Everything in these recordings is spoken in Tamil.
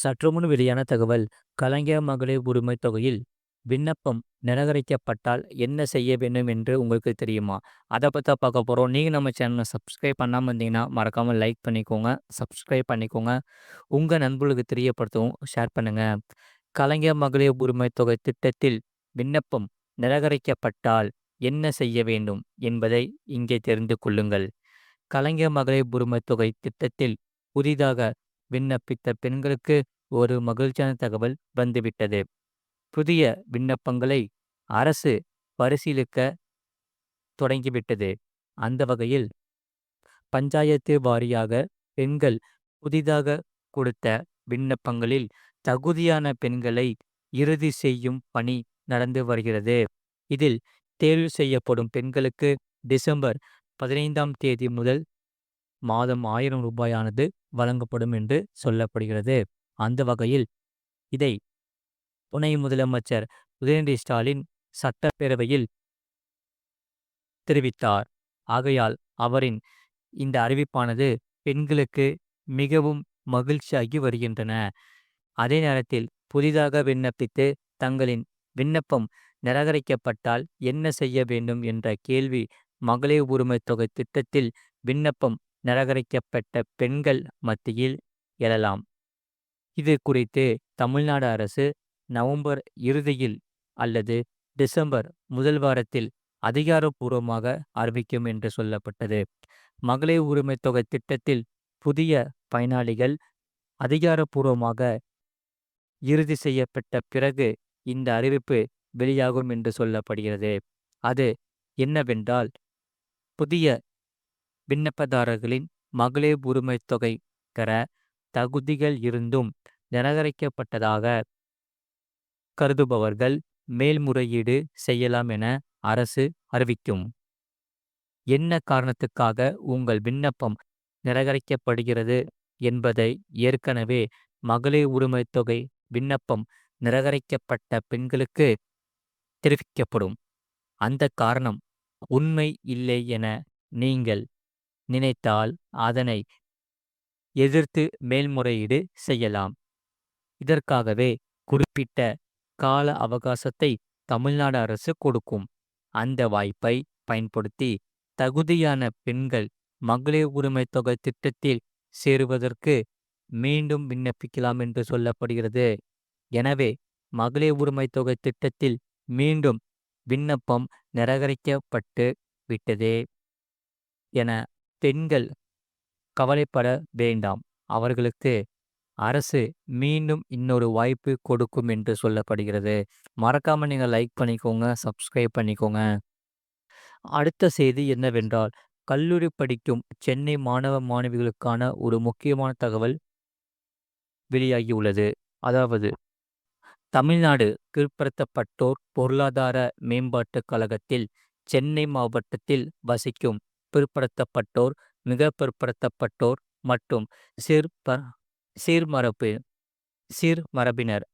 சற்றுமுன் வெளியான தகவல் கலைஞர் மகளிர் உரிமைத் தொகையில் விண்ணப்பம் நிராகரிக்கப்பட்டால் என்ன செய்ய வேண்டும் என்று உங்களுக்கு தெரியுமா? அதை பற்றி பார்க்க போகிறோம் நீங்கள் நம்ம சேனலை சப்ஸ்கிரைப் பண்ணாமல் இருந்தீங்கன்னா மறக்காமல் லைக் பண்ணிக்கோங்க சப்ஸ்கிரைப் பண்ணிக்கோங்க. உங்கள் நண்பர்களுக்கு தெரியப்படுத்தவும் ஷேர் பண்ணுங்கள் கலைஞர் மகளிர் உரிமைத் தொகை திட்டத்தில் விண்ணப்பம் நிராகரிக்கப்பட்டால் என்ன செய்ய வேண்டும் என்பதை இங்கே தெரிந்து கொள்ளுங்கள். கலைஞர் மகளிர் உரிமைத் தொகை திட்டத்தில் புதிதாக விண்ணப்பித்த பெண்களுக்கு ஒரு மகிழ்ச்சியான தகவல் வந்துவிட்டது. புதிய விண்ணப்பங்களை அரசு பரிசீலிக்க தொடங்கிவிட்டது. அந்த வகையில் பஞ்சாயத்து வாரியாக பெண்கள் புதிதாக கொடுத்த விண்ணப்பங்களில் தகுதியான பெண்களை இறுதி செய்யும் பணி நடந்து வருகிறது. இதில் தேர்வு செய்யப்படும் பெண்களுக்கு டிசம்பர் பதினைந்தாம் தேதி முதல் மாதம் ஆயிரம் ரூபாயானது வழங்கப்படும் என்று சொல்லப்படுகிறது. அந்த வகையில் இதை துணை முதலமைச்சர் உதயநிதி ஸ்டாலின் சட்டப்பேரவையில் தெரிவித்தார். ஆகையால் அவரின் இந்த அறிவிப்பானது பெண்களுக்கு மிகவும் மகிழ்ச்சியாகி வருகின்றன. அதே நேரத்தில் புதிதாக விண்ணப்பித்து தங்களின் விண்ணப்பம் நிராகரிக்கப்பட்டால் என்ன செய்ய வேண்டும் என்ற கேள்வி மகளிர் உரிமை தொகை திட்டத்தில் விண்ணப்பம் நிராகரிக்கப்பட்ட பெண்கள் மத்தியில் எழலாம். இது குறித்து தமிழ்நாடு அரசு நவம்பர் இறுதியில் அல்லது டிசம்பர் முதல் வாரத்தில் அதிகாரப்பூர்வமாக அறிவிக்கும் என்று சொல்லப்பட்டது. மகளிர் உரிமை தொகை திட்டத்தில் புதிய பயனாளிகள் அதிகாரப்பூர்வமாக இறுதி செய்யப்பட்ட பிறகு இந்த அறிவிப்பு வெளியாகும் என்று சொல்லப்படுகிறது. அது என்னவென்றால் புதிய விண்ணப்பதாரர்களின் மகளிர் உரிமைத் தொகை பெற தகுதிகள் இருந்தும் நிராகரிக்கப்பட்டதாக கருதுபவர்கள் மேல்முறையீடு செய்யலாம் என அரசு அறிவிக்கும். என்ன காரணத்துக்காக உங்கள் விண்ணப்பம் நிராகரிக்கப்படுகிறது என்பதை ஏற்கனவே மகளிர் உரிமைத் தொகை விண்ணப்பம் நிராகரிக்கப்பட்ட பெண்களுக்கு தெரிவிக்கப்படும். அந்த காரணம் உண்மை இல்லை என நீங்கள் நினைத்தால் அதனை எதிர்த்து மேல்முறையீடு செய்யலாம். இதற்காகவே குறிப்பிட்ட கால அவகாசத்தை தமிழ்நாடு அரசு கொடுக்கும். அந்த வாய்ப்பை பயன்படுத்தி தகுதியான பெண்கள் மகளிர் உரிமை தொகை திட்டத்தில் சேருவதற்கு மீண்டும் விண்ணப்பிக்கலாம் என்று சொல்லப்படுகிறது. எனவே மகளிர் உரிமை தொகை திட்டத்தில் மீண்டும் விண்ணப்பம் நிராகரிக்கப்பட்டு விட்டதே என பெண்கள் கவலைப்பட வேண்டாம். அவர்களுக்கு அரசு மீண்டும் இன்னொரு வாய்ப்பு கொடுக்கும் என்று சொல்லப்படுகிறது. மறக்காமல் நீங்க லைக் பண்ணிக்கோங்க சப்ஸ்கிரைப் பண்ணிக்கோங்க. அடுத்த செய்தி என்னவென்றால் கல்லூரி படிக்கும் சென்னை மாணவ மாணவிகளுக்கான ஒரு முக்கியமான தகவல் வெளியாகியுள்ளது அதாவது தமிழ்நாடு கீழ்ப்படுத்தப்பட்டோர் பொருளாதார மேம்பாட்டுக் கழகத்தில் சென்னை மாவட்டத்தில் வசிக்கும் பிற்படுத்தப்பட்டோர் மிக பிற்படுத்தப்பட்டோர் மற்றும் சிற்ப சீர்மரபு சீர்மரபினர்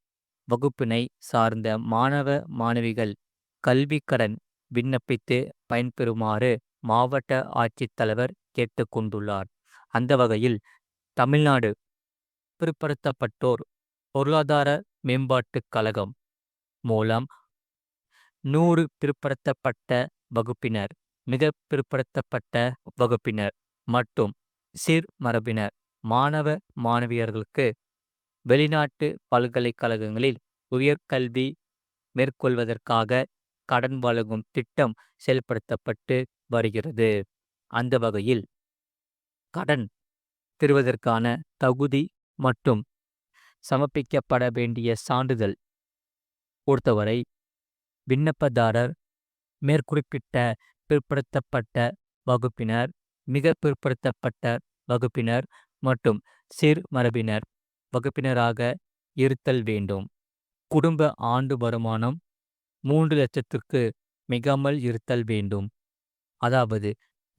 வகுப்பினை சார்ந்த மாணவ மாணவிகள் கல்விக்கடன் விண்ணப்பித்து பயன்பெறுமாறு மாவட்ட ஆட்சித்தலைவர் கேட்டுக்கொண்டுள்ளார் அந்த வகையில் தமிழ்நாடு பிற்படுத்தப்பட்டோர் பொருளாதார மேம்பாட்டுக் கழகம் மூலம் நூறு பிற்படுத்தப்பட்ட வகுப்பினர் மிக பிற்படுத்தப்பட்ட வகுப்பினர் மற்றும் சீர்மரபினர் மாணவ மாணவியர்களுக்கு வெளிநாட்டு பல்கலைக்கழகங்களில் உயர்கல்வி மேற்கொள்வதற்காக கடன் வழங்கும் திட்டம் செயல்படுத்தப்பட்டு வருகிறது. அந்த வகையில் கடன் பெறுவதற்கான தகுதி மற்றும் சமர்ப்பிக்கப்பட வேண்டிய சான்றிதழ் பொறுத்தவரை விண்ணப்பதாரர் மேற்குறிப்பிட்ட பிற்படுத்தப்பட்ட வகுப்பினர் மிக பிற்படுத்தப்பட்ட வகுப்பினர் மற்றும் சீர்மரபினர் வகுப்பினராக இருத்தல் வேண்டும். குடும்ப ஆண்டு வருமானம் மூன்று லட்சத்திற்கு மிகாமல் இருத்தல் வேண்டும். அதாவது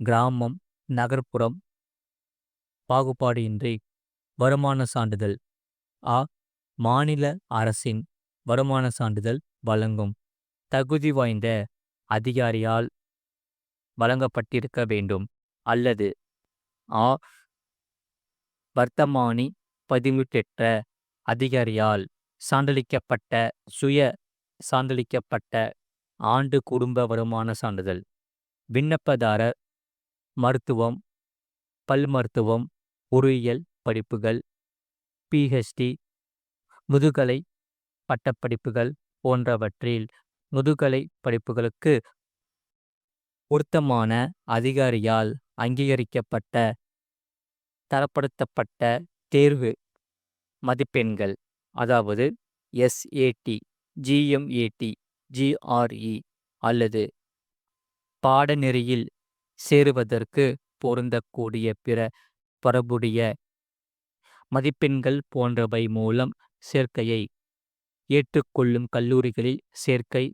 கிராமம் நகர்ப்புறம் பாகுபாடின்றி வருமான சான்றிதழ். ஆ. மாநில அரசின் வருமான சான்றிதழ் வழங்கும் தகுதி வாய்ந்த அதிகாரியால் வழங்கப்பட்டிருக்க வேண்டும். அல்லது ஆ. வர்த்தமானி பதிவு அதிகாரியால் சான்றளிக்கப்பட்ட சுய சான்றளிக்கப்பட்ட ஆண்டு குடும்ப வருமான சான்றிதழ் விண்ணப்பதாரர் மருத்துவம் பல் மருத்துவம் பொறியியல் படிப்புகள் பிஹெச்டி முதுகலை பட்டப்படிப்புகள் போன்றவற்றில் முதுகலை படிப்புகளுக்கு பொருத்தமான அதிகாரியால் அங்கீகரிக்கப்பட்ட தரப்படுத்தப்பட்ட தேர்வு மதிப்பெண்கள். அதாவது எஸ்ஏடி ஜிஎம்ஏடி ஜிஆர்இ அல்லது பாடநெறியில் சேருவதற்கு பொருந்தக்கூடிய பிற தொடர்புடைய மதிப்பெண்கள் போன்றவை மூலம் சேர்க்கையை ஏற்றுக்கொள்ளும் கல்லூரிகளில் சேர்க்கை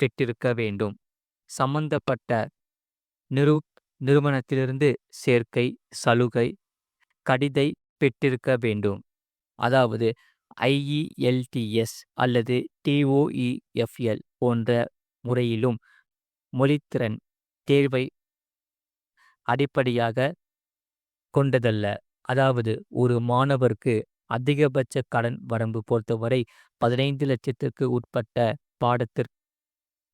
பெற்றிருக்க வேண்டும். சம்பந்தப்பட்ட நிறு நிறுவனத்திலிருந்து சேர்க்கை சலுகை கடிதை பெற்றிருக்க வேண்டும். அதாவது ஐஇஎல்டிஎஸ் அல்லது டிஓஇஎஃப்எல் போன்ற முறையிலும் மொழித்திறன் தேர்வை அடிப்படையாக கொண்டதல்ல. அதாவது ஒரு மாணவருக்கு அதிகபட்ச கடன் வரம்பு பொறுத்தவரை பதினைந்து லட்சத்திற்கு உட்பட்ட பாடத்திற்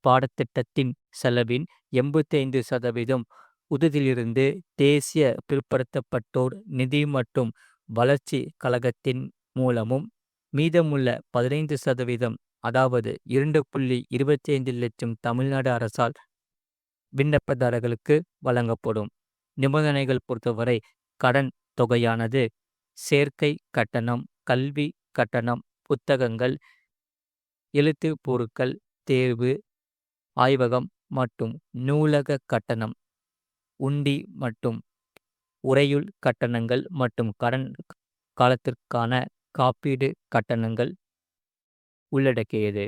பாடத்திட்டத்தின் செலவின் எண்பத்தைந்து சதவீதம். உதவியிலிருந்து தேசிய பிற்படுத்தப்பட்டோர் நிதி மற்றும் வளர்ச்சி கழகத்தின் மூலமும் மீதமுள்ள பதினைந்து சதவீதம் அதாவது இரண்டு புள்ளி இருபத்தி ஐந்து லட்சம் தமிழ்நாடு அரசால் விண்ணப்பதாரர்களுக்கு வழங்கப்படும். நிபந்தனைகள் பொறுத்தவரை கடன் தொகையானது சேர்க்கை கட்டணம் கல்வி கட்டணம் புத்தகங்கள் எழுத்து பொருட்கள் தேர்வு ஆய்வகம் மற்றும் நூலக கட்டணம் உண்டி மற்றும் உறையுள் கட்டணங்கள் மற்றும் கடன் காலத்திற்கான காப்பீடு கட்டணங்கள் உள்ளடக்கியது.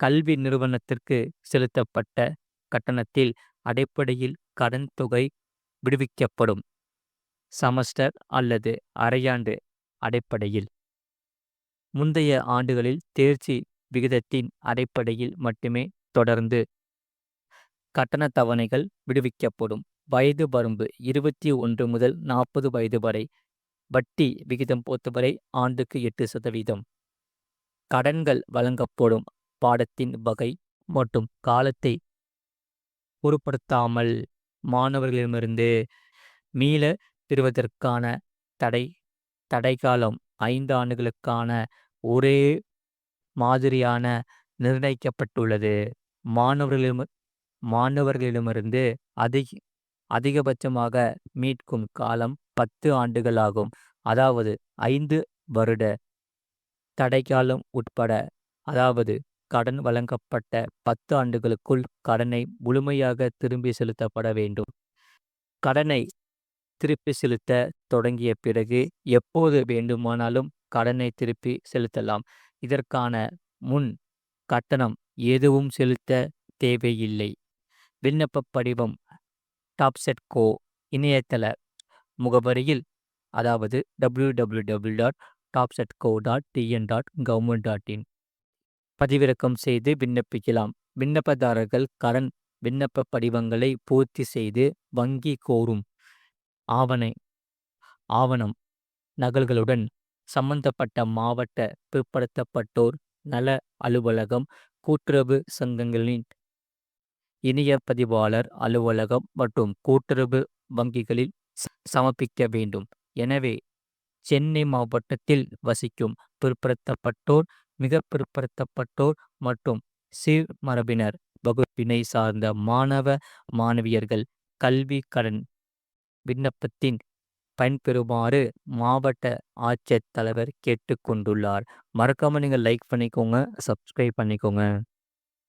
கல்வி நிறுவனத்திற்கு செலுத்தப்பட்ட கட்டணத்தில் அடிப்படையில் கடன் தொகை விடுவிக்கப்படும். செமஸ்டர் அல்லது அரையாண்டு அடிப்படையில். முந்தைய ஆண்டுகளில் தேர்ச்சி விகிதத்தின் அடிப்படையில் மட்டுமே தொடர்ந்து கட்டண தவணைகள் விடுவிக்கப்படும். வயது வரம்பு இருபத்தி ஒன்று முதல் நாற்பது வயது வரை. வட்டி விகிதம் பொறுத்தவரை ஆண்டுக்கு எட்டு சதவீதம். கடன்கள் வழங்கப்படும் பாடத்தின் வகை மற்றும் காலத்தை பொருட்படுத்தாமல் மாணவர்களிடமிருந்து மீள பெறுவதற்கான தடை தடைக்காலம் ஐந்து ஆண்டுகளுக்கான ஒரே மாதிரியான நிர்ணயிக்கப்பட்டுள்ளது. மாணவர்களிடம் மாணவர்களிடமிருந்து அதிக அதிகபட்சமாக மீட்கும் காலம் பத்து ஆண்டுகள் ஆகும். அதாவது ஐந்து வருட தடைக்காலம் உட்பட அதாவது கடன் வழங்கப்பட்ட பத்து ஆண்டுகளுக்குள் கடனை முழுமையாக திரும்பி செலுத்தப்பட வேண்டும். கடனை திருப்பி செலுத்த தொடங்கிய பிறகு எப்போது வேண்டுமானாலும் கடனை திருப்பி செலுத்தலாம். இதற்கான முன் கட்டணம் எதுவும் செலுத்த தேவையில்லை. விண்ணப்ப படிவம் டாப்செட் கோ இணையதள முகவரியில் அதாவது W W W dot Tabcedco co dot TN dot government dot in பதிவிறக்கம் செய்து விண்ணப்பிக்கலாம். விண்ணப்பதாரர்கள் கடன் விண்ணப்ப படிவங்களை பூர்த்தி செய்து வங்கி கோரும் ஆவணை ஆவணம் நகல்களுடன் சம்பந்தப்பட்ட மாவட்ட பிற்படுத்தப்பட்டோர் நல அலுவலகம் கூட்டுறவு சங்கங்களின் இணைய பதிவாளர் அலுவலகம் மற்றும் கூட்டுறவு வங்கிகளில் சமர்ப்பிக்க வேண்டும். எனவே சென்னை மாவட்டத்தில் வசிக்கும் பிற்படுத்தப்பட்டோர் மிக பிற்படுத்தப்பட்டோர் மற்றும் சீர்மரபினர் வகுப்பினை சார்ந்த மாணவ மாணவியர்கள் கல்வி கடன் விண்ணப்பத்தின் பயன்பெறுமாறு மாவட்ட ஆட்சியர் தலைவர் கேட்டுக்கொண்டுள்ளார். மறக்காமல் நீங்கள் லைக் பண்ணிக்கோங்க சப்ஸ்கிரைப் பண்ணிக்கோங்க.